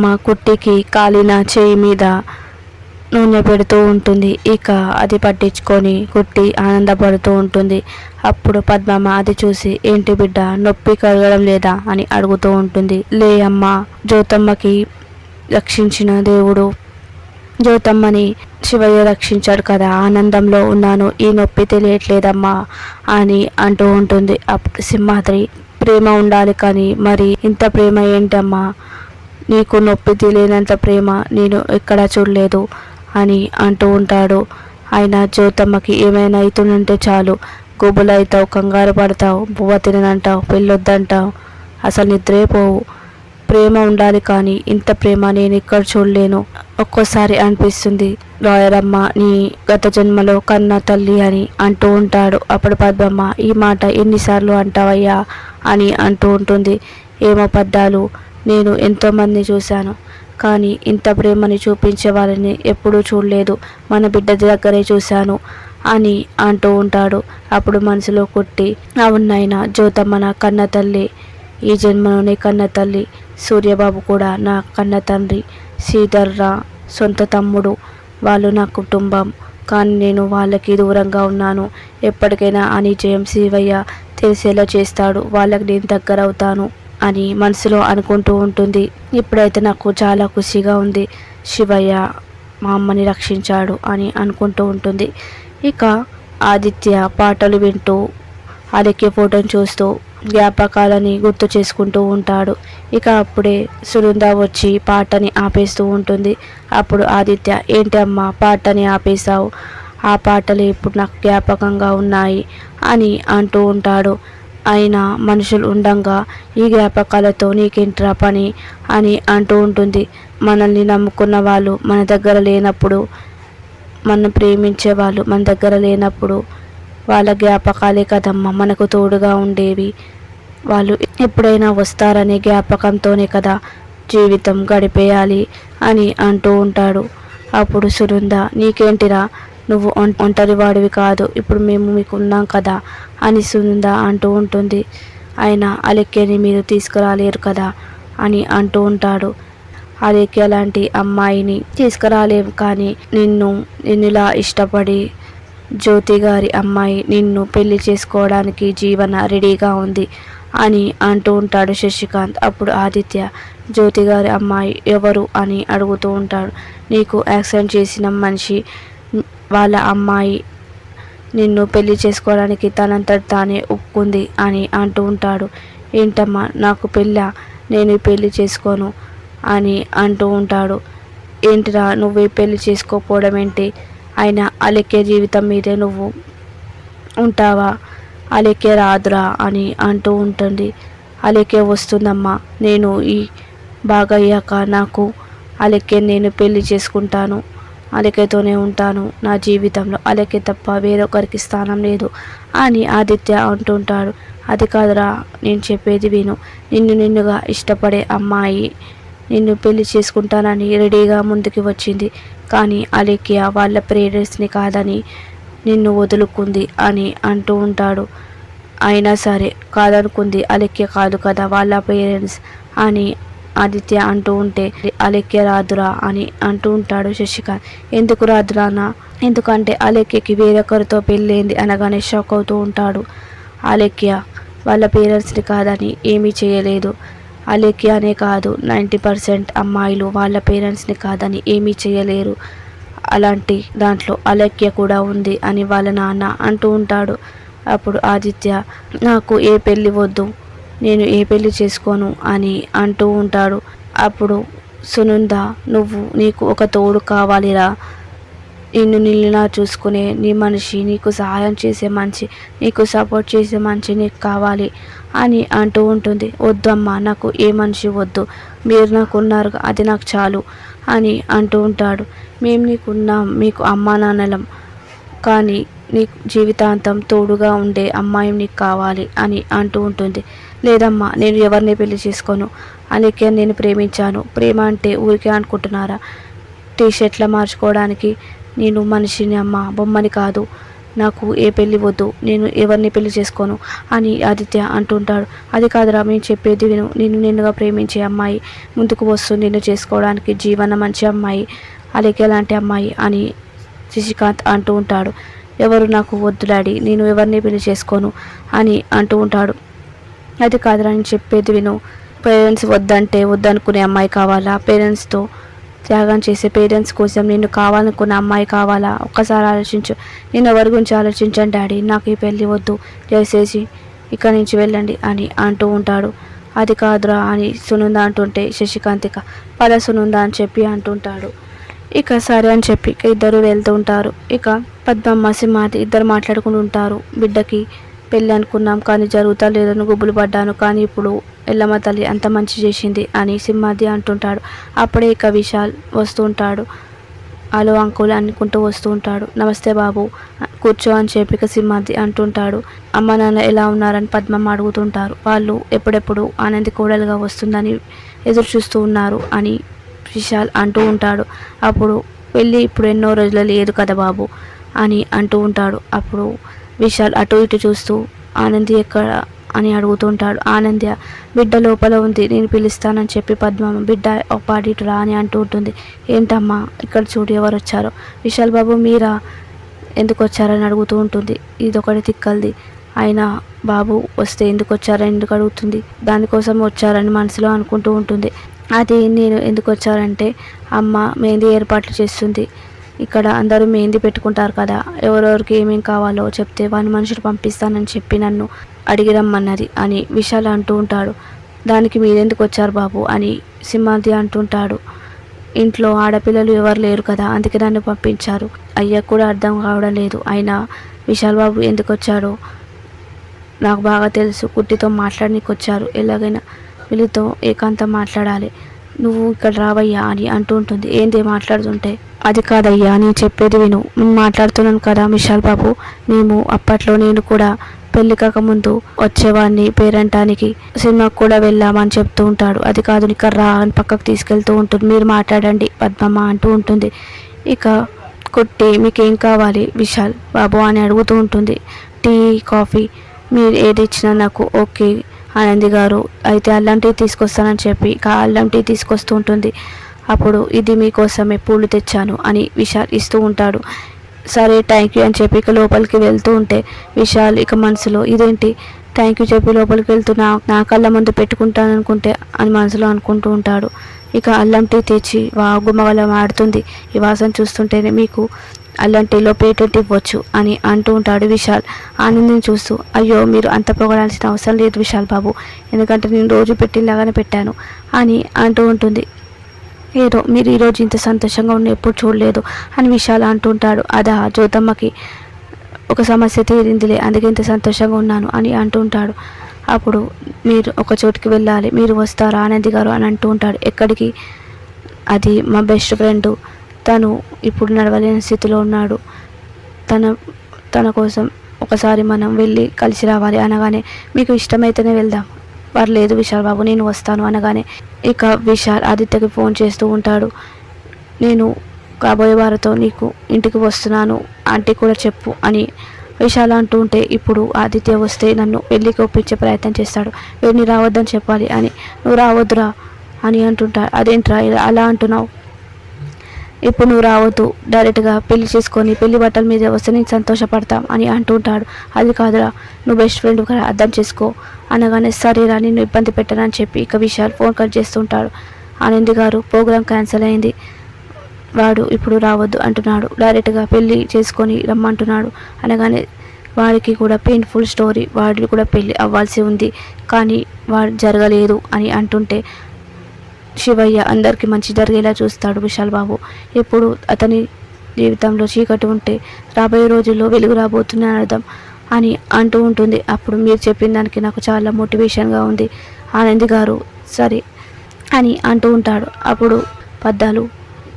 అమ్మ కుట్టికి కాలిన చేయి మీద నూనె పెడుతూ ఉంటుంది. ఇక అది పట్టించుకొని కుట్టి ఆనందపడుతూ ఉంటుంది. అప్పుడు పద్మమ్మ అది చూసి ఏంటి బిడ్డ నొప్పి కలగడం లేదా? అని అడుగుతూ ఉంటుంది. లే అమ్మ జ్యోతమ్మకి రక్షించిన దేవుడు జ్యోతమ్మని శివయ్య రక్షించాడు కదా ఆనందంలో ఉన్నాను ఈ నొప్పి తెలియట్లేదమ్మా అని అంటూ ఉంటుంది. అప్పుడు సింహాద్రి ప్రేమ ఉండాలి కానీ మరి ఇంత ప్రేమ ఏంటమ్మా? నీకు నొప్పి తెలియనంత ప్రేమ నేను ఎక్కడా చూడలేదు అని అంటూ ఉంటాడు. ఆయన జ్యోతమ్మకి ఏమైనా అవుతుందంటే చాలు. గుబులు అవుతావు కంగారు పడతావు బువ్వ తిననంటావు పెళ్ళొద్దంటావు. అసలు నిద్రే పోవు. ప్రేమ ఉండాలి కానీ ఇంత ప్రేమ నేను ఇక్కడ చూడలేను. ఒక్కోసారి అనిపిస్తుంది లాయరమ్మ నీ గత జన్మలో కన్న తల్లి అని అంటూ ఉంటాడు. అప్పుడు పద్మమ్మ ఈ మాట ఎన్నిసార్లు అంటావయ్యా? అని అంటూ ఉంటుంది. ఏమో పద్దాలు నేను ఎంతోమంది చూశాను. కానీ ఇంత ప్రేమని చూపించే వాళ్ళని ఎప్పుడూ చూడలేదు. మన బిడ్డ దగ్గరే చూశాను అని అంటూ ఉంటాడు. అప్పుడు మనసులో కొట్టి అవునైనా జ్యోతమ్మ నా కన్న తల్లి. ఈ జన్మలోనే కన్న తల్లి. సూర్యబాబు కూడా నా కన్న తండ్రి. శ్రీధర్రా సొంత తమ్ముడు. వాళ్ళు నా కుటుంబం. కానీ నేను వాళ్ళకి దూరంగా ఉన్నాను. ఎప్పటికైనా అని జయం శివయ్య తెలిసేలా చేస్తాడు. వాళ్ళకి నేను దగ్గర అవుతాను అని మనసులో అనుకుంటూ ఉంటుంది. ఇప్పుడైతే నాకు చాలా ఖుషిగా ఉంది. శివయ్య మా అమ్మని రక్షించాడు అని అనుకుంటూ ఉంటుంది. ఇక ఆదిత్య పాటలు వింటూ అలెక్కే ఫోటోని చూస్తూ జ్ఞాపకాలని గుర్తు చేసుకుంటూ ఉంటాడు. ఇక అప్పుడే సురుంద వచ్చి పాటని ఆపేస్తూ ఉంటుంది. అప్పుడు ఆదిత్య ఏంటి అమ్మ పాటని ఆపేశావు? ఆ పాటలు ఇప్పుడు నాకు జ్ఞాపకంగా ఉన్నాయి అని అంటూ ఉంటాడు. అయినా మనుషులు ఉండంగా ఈ జ్ఞాపకాలతో నీకేంట్రా పని అని అంటూ ఉంటుంది. మనల్ని నమ్ముకున్న వాళ్ళు మన దగ్గర లేనప్పుడు మనం ప్రేమించే వాళ్ళు మన దగ్గర లేనప్పుడు వాళ్ళ జ్ఞాపకాలే కదమ్మా. మనకు తోడుగా ఉండేవి వాళ్ళు ఎప్పుడైనా వస్తారనే జ్ఞాపకంతోనే కదా జీవితం గడిపేయాలి అని అంటూ ఉంటాడు. అప్పుడు సురుంద నీకేంటిరా? నువ్వు ఒంటరి వాడివి కాదు. ఇప్పుడు మేము మీకు ఉన్నాం కదా. అని సునంద అంటూ ఉంటుంది. ఆయన అలెక్కేని మీరు తీసుకురాలేరు కదా అని అంటూ ఉంటాడు. అలెక్కే లాంటి అమ్మాయిని తీసుకురాలేం కానీ నిన్ను నిన్నులా ఇష్టపడి జ్యోతి గారి అమ్మాయి నిన్ను పెళ్ళి చేసుకోవడానికి జీవన రెడీగా ఉంది అని అంటూ ఉంటాడు శశికాంత్. అప్పుడు ఆదిత్య జ్యోతి గారి అమ్మాయి ఎవరు అని అడుగుతూ ఉంటాడు. నీకు యాక్సిడెంట్ చేసిన మనిషి వాళ్ళ అమ్మాయి నిన్ను పెళ్ళి చేసుకోవడానికి తనంతట తానే ఒప్పుకుంది అని అంటూ ఉంటాడు. ఏంటమ్మా నాకు పెళ్ళ? నేను పెళ్ళి చేసుకోను అని అంటూ ఉంటాడు. ఏంటిరా నువ్వు పెళ్ళి చేసుకోకపోవడం ఏంటి? అయినా అలెక్కే జీవితం మీదే నువ్వు ఉంటావా? అలెక్కే రాదురా అని అంటూ ఉంటుంది. అలెక్కే వస్తుందమ్మా నేను ఈ బాగా అయ్యాక నాకు అలెక్కే నేను పెళ్ళి చేసుకుంటాను. అలెక్కతోనే ఉంటాను. నా జీవితంలో అలెక్కే తప్ప వేరొకరికి స్థానం లేదు అని ఆదిత్య అంటుంటాడు. అది కాదురా నేను చెప్పేది విను. నిన్ను నిన్నుగా ఇష్టపడే అమ్మాయి నిన్ను పెళ్ళి చేసుకుంటానని రెడీగా ముందుకు వచ్చింది. కానీ అలేఖ్య వాళ్ళ పేరెంట్స్ని కాదని నిన్ను వదులుకుంది అని అంటూ ఉంటాడు. అయినా సరే కాదనుకుంది అలెక్య కాదు కదా వాళ్ళ పేరెంట్స్ అని ఆదిత్య అంటూ ఉంటే అలెక్య రాదురా అని అంటూ ఉంటాడు శశికాంత్ ఎందుకు రాదురా అన్న? ఎందుకంటే అలెక్యకి వేరొకరితో పెళ్ళైంది అనగానే షాక్ అవుతూ ఉంటాడు. అలెక్య వాళ్ళ పేరెంట్స్ని కాదని ఏమీ చేయలేదు. అలెక్య అనే కాదు నైంటీ పర్సెంట్ అమ్మాయిలు వాళ్ళ పేరెంట్స్ని కాదని ఏమీ చేయలేరు. అలాంటి దాంట్లో అలెక్య కూడా ఉంది అని వాళ్ళ నాన్న అంటూ ఉంటాడు. అప్పుడు ఆదిత్య నాకు ఏ పెళ్ళి వద్దు. నేను ఏ పెళ్ళి చేసుకోను అని అంటూ ఉంటాడు. అప్పుడు సునంద నువ్వు నీకు ఒక తోడు కావాలిరా. నిన్ను నిల్లులా చూసుకునే నీ మనిషి నీకు సహాయం చేసే మనిషి నీకు సపోర్ట్ చేసే మనిషి నీకు కావాలి అని అంటూ ఉంటుంది. వద్దమ్మా నాకు ఏ మనిషి వద్దు. మీరు నాకు ఉన్నారు అది నాకు చాలు అని అంటూ ఉంటాడు. మేము నీకున్నాం మీకు అమ్మా నాన్నలం. కానీ నీకు జీవితాంతం తోడుగా ఉండే అమ్మాయి నీకు కావాలి అని అంటూ ఉంటుంది. లేదమ్మా నేను ఎవరిని పెళ్ళి చేసుకోను? అనేకే నేను ప్రేమించాను. ప్రేమ అంటే ఊరికే అనుకుంటున్నారా? టీ షర్ట్ల మార్చుకోవడానికి నేను మనిషిని అమ్మ బొమ్మని కాదు. నాకు ఏ పెళ్ళి వద్దు నేను ఎవరిని పెళ్ళి చేసుకోను అని ఆదిత్య అంటుంటాడు. అది కాదురా మేము చెప్పేది విను. నిన్ను నిన్నుగా ప్రేమించే అమ్మాయి ముందుకు వస్తూ నిన్ను చేసుకోవడానికి జీవన మంచి అమ్మాయి అలాగే లాంటి అమ్మాయి అని శశికాంత్ అంటూ ఉంటాడు. ఎవరు నాకు వద్దు డాడీ నేను ఎవరిని పెళ్ళి చేసుకోను అని అంటూ ఉంటాడు. అది కాదురా నేను చెప్పేది విను. పేరెంట్స్ వద్దంటే వద్దనుకునే అమ్మాయి కావాలా? పేరెంట్స్తో త్యాగం చేసే పేరెంట్స్ కోసం నేను కావాలనుకున్న అమ్మాయి కావాలా? ఒక్కసారి ఆలోచించు. నేను ఎవరి గురించి ఆలోచించండి డాడీ. నాకు ఈ పెళ్ళి వద్దు. దయచేసి ఇక్కడి నుంచి వెళ్ళండి అని అంటూ ఉంటాడు. అది కాదురా అని సునంద అంటుంటే శశికాంతిక పద సునంద అని చెప్పి అంటుంటాడు. ఇక సరే అని చెప్పి ఇక ఇద్దరు వెళ్తూ ఉంటారు. ఇక పద్మమ్మ సింహాది ఇద్దరు మాట్లాడుకుంటూ ఉంటారు. బిడ్డకి పెళ్ళి అనుకున్నాం కానీ జరుగుతా లేదని గుబులు పడ్డాను. కానీ ఇప్పుడు ఎల్లమ్మ తల్లి అంత మంచి చేసింది అని సింహాది అంటుంటాడు. అప్పుడే ఇక విశాల్ వస్తూ ఉంటాడు. హలో అంకుల్ అనుకుంటూ వస్తూ ఉంటాడు. నమస్తే బాబు కూర్చో అని చెప్పి సింహాది అంటుంటాడు. అమ్మ నాన్న ఎలా ఉన్నారని పద్మమ్మ అడుగుతుంటారు. వాళ్ళు ఎప్పుడెప్పుడు ఆనంది కోడలుగా వస్తుందని ఎదురు చూస్తూ ఉన్నారు అని విశాల్ అంటూ ఉంటాడు. అప్పుడు వెళ్ళి ఇప్పుడు ఎన్నో రోజులు లేదు కదా బాబు అని అంటూ ఉంటాడు. అప్పుడు విశాల్ అటు ఇటు చూస్తూ ఆనంది ఎక్కడ? అని అడుగుతుంటాడు. ఆనంద్య బిడ్డ లోపల ఉంది నేను పిలుస్తానని చెప్పి పద్మమ్మ బిడ్డ ఒక రా అని అంటూ ఉంటుంది. ఏంటమ్మా ఇక్కడ చూడు ఎవరు వచ్చారో? విశాల్ బాబు మీరా? ఎందుకు వచ్చారని అడుగుతూ ఉంటుంది. ఇది ఒకటి తిక్కల్ది. అయినా బాబు వస్తే ఎందుకు వచ్చారని ఎందుకు అడుగుతుంది? దానికోసం వచ్చారని మనసులో అనుకుంటూ ఉంటుంది. అది నేను ఎందుకు వచ్చారంటే అమ్మ మెహందీ ఏర్పాట్లు చేస్తుంది. ఇక్కడ అందరూ మెహందీ పెట్టుకుంటారు కదా. ఎవరెవరికి ఏమేం కావాలో చెప్తే వాని మనుషులు పంపిస్తానని చెప్పి నన్ను అడిగి రమ్మన్నది అని విశాల్ అంటూ ఉంటాడు. దానికి మీరెందుకు వచ్చారు బాబు అని సింహాద్రి అంటుంటాడు ఇంట్లో ఆడపిల్లలు ఎవరు లేరు కదా అందుకే నన్ను పంపించారు. అయ్యకు కూడా అర్థం కావడం లేదు. అయినా విశాల్ బాబు ఎందుకు వచ్చాడో నాకు బాగా తెలుసు. కుట్టితో మాట్లాడనీకి వచ్చారు. ఎలాగైనా వీళ్ళతో ఏకాంతం మాట్లాడాలి. నువ్వు ఇక్కడ రావయ్యా అని అంటూ ఉంటుంది. ఏంటి మాట్లాడుతుంటే? అది కాదయ్యా నేను చెప్పేది విను. నేను మాట్లాడుతున్నాను కదా విశాల్ బాబు. మేము అప్పట్లో నేను కూడా పెళ్ళి కాకముందు వచ్చేవాడిని పేరంటానికి సినిమాకు కూడా వెళ్ళామని చెప్తూ ఉంటాడు. అది కాదు ఇక రా అని పక్కకు తీసుకెళ్తూ ఉంటుంది. మీరు మాట్లాడండి పద్మమ్మ అంటూ ఉంటుంది. ఇక కొట్టి మీకేం కావాలి విశాల్ బాబు అని అడుగుతూ ఉంటుంది. టీ కాఫీ మీరు ఏది ఇచ్చినా నాకు ఓకే ఆనంది గారు. అయితే అల్లం టీ తీసుకొస్తానని చెప్పి ఇక అల్లం టీ తీసుకొస్తూ ఉంటుంది. అప్పుడు ఇది మీకోసమే పూలు తెచ్చాను అని విశాల్ ఇస్తూ ఉంటాడు. సరే థ్యాంక్ యూ అని చెప్పి ఇక లోపలికి వెళ్తూ ఉంటే విశాల్ ఇక మనసులో ఇదేంటి? థ్యాంక్ యూ చెప్పి లోపలికి వెళ్తూ నా నా కళ్ళ ముందు పెట్టుకుంటాను అనుకుంటే అని మనసులో అనుకుంటూ ఉంటాడు. ఇక అల్లం టీ తెచ్చి వా గుమ్మగలం ఆడుతుంది. ఈ వాసన చూస్తుంటేనే మీకు అల్లం టీలో పేటెంట్ ఇవ్వచ్చు అని అంటూ ఉంటాడు విశాల్. ఆనందిని చూస్తూ అయ్యో మీరు అంత పొగడాల్సిన అవసరం లేదు విశాల్ బాబు. ఎందుకంటే నేను రోజు పెట్టినలాగానే పెట్టాను అని అంటూ ఉంటుంది. ఏదో మీరు ఈరోజు ఇంత సంతోషంగా ఉన్న ఎప్పుడు చూడలేదు అని విషయాలు అంటుంటాడు. అదా జ్యోతమ్మకి ఒక సమస్య తీరిందిలే అందుకే ఇంత సంతోషంగా ఉన్నాను అని అంటుంటాడు. అప్పుడు మీరు ఒక చోటుకి వెళ్ళాలి మీరు వస్తారా ఆనంది గారు అని అంటూ ఉంటాడు. ఎక్కడికి? అది మా బెస్ట్ ఫ్రెండ్. తను ఇప్పుడు నడవలేని స్థితిలో ఉన్నాడు. తన తన కోసం ఒకసారి మనం వెళ్ళి కలిసి రావాలి అనగానే మీకు ఇష్టమైతేనే వెళ్దాం. పర్లేదు విశాల్ బాబు నేను వస్తాను అనగానే ఇక విశాల్ ఆదిత్యకి ఫోన్ చేస్తూ ఉంటాడు. నేను కాబోయే వారితో నీకు ఇంటికి వస్తున్నాను ఆంటీ కూడా చెప్పు అని విశాల్ అంటూ ఉంటే ఇప్పుడు ఆదిత్య వస్తే నన్ను పెళ్ళికి ఒప్పించే ప్రయత్నం చేస్తాడు. వీడిని రావద్దని చెప్పాలి అని నువ్వు రావద్దురా అని అంటుంటా. అదేంట్రా అలా అంటున్నావు? ఇప్పుడు నువ్వు రావద్దు డైరెక్ట్గా పెళ్ళి చేసుకొని పెళ్ళి బట్టల మీద వస్తే నేను సంతోషపడతాం అని అంటుంటాడు అది కాదురా నువ్వు బెస్ట్ ఫ్రెండ్ అర్థం చేసుకో అనగానే సరేరా నిన్ను ఇబ్బంది పెట్టనని చెప్పి ఇక విశాల్ ఫోన్ కట్ చేస్తుంటాడు. ఆనంది గారు ప్రోగ్రాం క్యాన్సిల్ అయింది. వాడు ఇప్పుడు రావద్దు అంటున్నాడు. డైరెక్ట్గా పెళ్ళి చేసుకొని రమ్మంటున్నాడు అనగానే వాడికి కూడా పెయిన్ఫుల్ స్టోరీ వాడికి కూడా పెళ్ళి అవ్వాల్సి ఉంది కానీ వాడు జరగలేదు అని అంటుంటే శివయ్య అందరికీ మంచి జరిగేలా చూస్తాడు విశాల్ బాబు. ఎప్పుడు అతని జీవితంలో చీకటి ఉంటే రాబోయే రోజుల్లో వెలుగు రాబోతుంది అని అర్థం. అని అంటూ ఉంటుంది. అప్పుడు మీరు చెప్పిన దానికి నాకు చాలా మోటివేషన్గా ఉంది. ఆనంద్ గారు సరే అని అంటూ ఉంటాడు. అప్పుడు పద్దాలు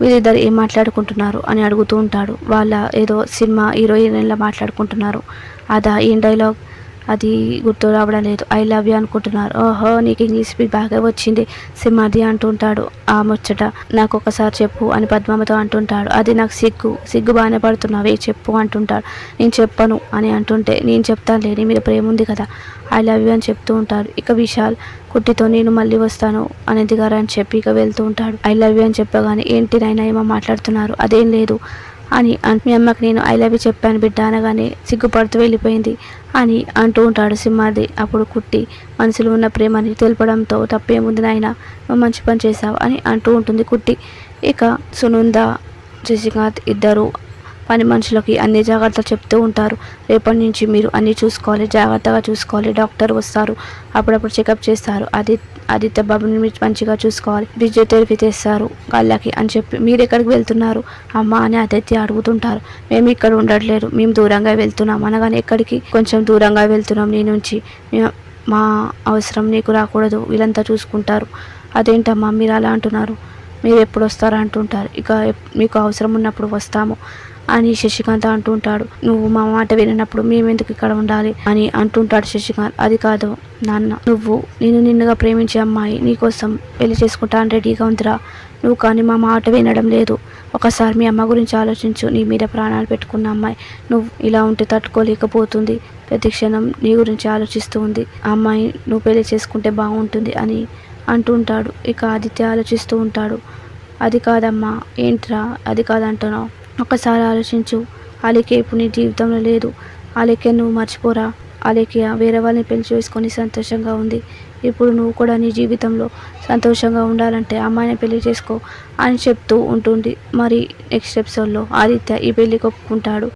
వీళ్ళిద్దరు ఏం మాట్లాడుకుంటున్నారు అని అడుగుతూ ఉంటాడు. వాళ్ళ ఏదో సినిమా హీరోయిన్లా మాట్లాడుకుంటున్నారు. అదా ఏం డైలాగ్ అది గుర్తు రావడం లేదు. ఐ లవ్ యూ అనుకుంటున్నారు. ఓహో నీకు ఇంగ్లీష్ స్పీడ్ బాగా వచ్చింది. సిమ్మది అంటుంటాడు. ఆ ముచ్చట నాకు ఒకసారి చెప్పు అని పద్మమ్మతో అంటుంటాడు. అది నాకు సిగ్గు. సిగ్గు బాగానే పడుతున్నావే చెప్పు అంటుంటాడు. నేను చెప్పను అని అంటుంటే నేను చెప్తాను లేని మీద ప్రేమ ఉంది కదా. ఐ లవ్ యూ అని చెప్తూ ఉంటాడు. ఇక విశాల్ కుట్టితో నేను మళ్ళీ వస్తాను అనేది గారు అని చెప్పి ఇక వెళ్తూ ఉంటాడు. ఐ లవ్ యూ అని చెప్పగానే ఏంటి నాయన ఏమో మాట్లాడుతున్నారు? అదేం లేదు అని మీ అమ్మకి నేను ఐ లవ్ యూ చెప్పాను బిడ్డ అనగానే సిగ్గుపడుతూ వెళ్ళిపోయింది. అని అంటూ ఉంటాడు సింహాది అప్పుడు కుట్టి మనసులో ఉన్న ప్రేమని తెలపడంతో తప్పేముంది నాయన? నువ్వు మంచి పని చేశావు అని అంటూ ఉంటుంది కుట్టి. ఇక సునంద శశికాంత్ ఇద్దరు పని మనుషులకి అన్ని జాగ్రత్తలు చెప్తూ ఉంటారు. రేపటి నుంచి మీరు అన్నీ చూసుకోవాలి జాగ్రత్తగా చూసుకోవాలి డాక్టర్ వస్తారు. అప్పుడప్పుడు చెకప్ చేస్తారు. అది ఆదిత్య బాబుని మీరు మంచిగా చూసుకోవాలి. ఫిజియోథెరపీ తెస్తారు వాళ్ళకి అని చెప్పి మీరు ఎక్కడికి వెళ్తున్నారు? అమ్మ అని ఆదిత్య అడుగుతుంటారు. మేము ఇక్కడ ఉండట్లేదు. మేము దూరంగా వెళ్తున్నాం. అనగానే ఎక్కడికి? కొంచెం దూరంగా వెళ్తున్నాం నీ నుంచి. మేము- మా అవసరం నీకు రాకూడదు. వీళ్ళంతా చూసుకుంటారు. అదేంటమ్మా మీరు అలా అంటున్నారు? మీరు ఎప్పుడు వస్తారా అంటుంటారు. ఇక మీకు అవసరం ఉన్నప్పుడు వస్తాము. అని శశికాంత్ అంటుంటాడు నువ్వు మా మాట వినప్పుడు మేమెందుకు ఇక్కడ ఉండాలి? అని అంటుంటాడు శశికాంత్. అది కాదు నాన్న నువ్వు నేను నిన్నుగా ప్రేమించే అమ్మాయి నీకోసం పెళ్ళి చేసుకుంటాను రెడీగా ఉందిరా. నువ్వు కానీ మా మాట వినడం లేదు. ఒకసారి మీ అమ్మ గురించి ఆలోచించు. నీ మీద ప్రాణాలు పెట్టుకున్న అమ్మాయి నువ్వు ఇలా ఉంటే తట్టుకోలేకపోతుంది. ప్రతి క్షణం నీ గురించి ఆలోచిస్తూ ఉంది. ఆ అమ్మాయి నువ్వు పెళ్ళి చేసుకుంటే బాగుంటుంది అని అంటుంటాడు ఇక ఆదిత్య ఆలోచిస్తూ ఉంటాడు. అది కాదమ్మా ఏంట్రా అది కాదంటున్నావు. ఒక్కసారి ఆలోచించు. అలికే ఇప్పుడు నీ జీవితంలో లేదు. అలికే నువ్వు మర్చిపోరా. అలికే వేరే వాళ్ళని పెళ్ళి చేసుకొని సంతోషంగా ఉంది. ఇప్పుడు నువ్వు కూడా నీ జీవితంలో సంతోషంగా ఉండాలంటే అమ్మాయిని పెళ్ళి చేసుకో అని చెప్తూ ఉంటుంది. మరి నెక్స్ట్ ఎపిసోడ్లో ఆదిత్య ఈ పెళ్ళికి ఒప్పుకుంటాడు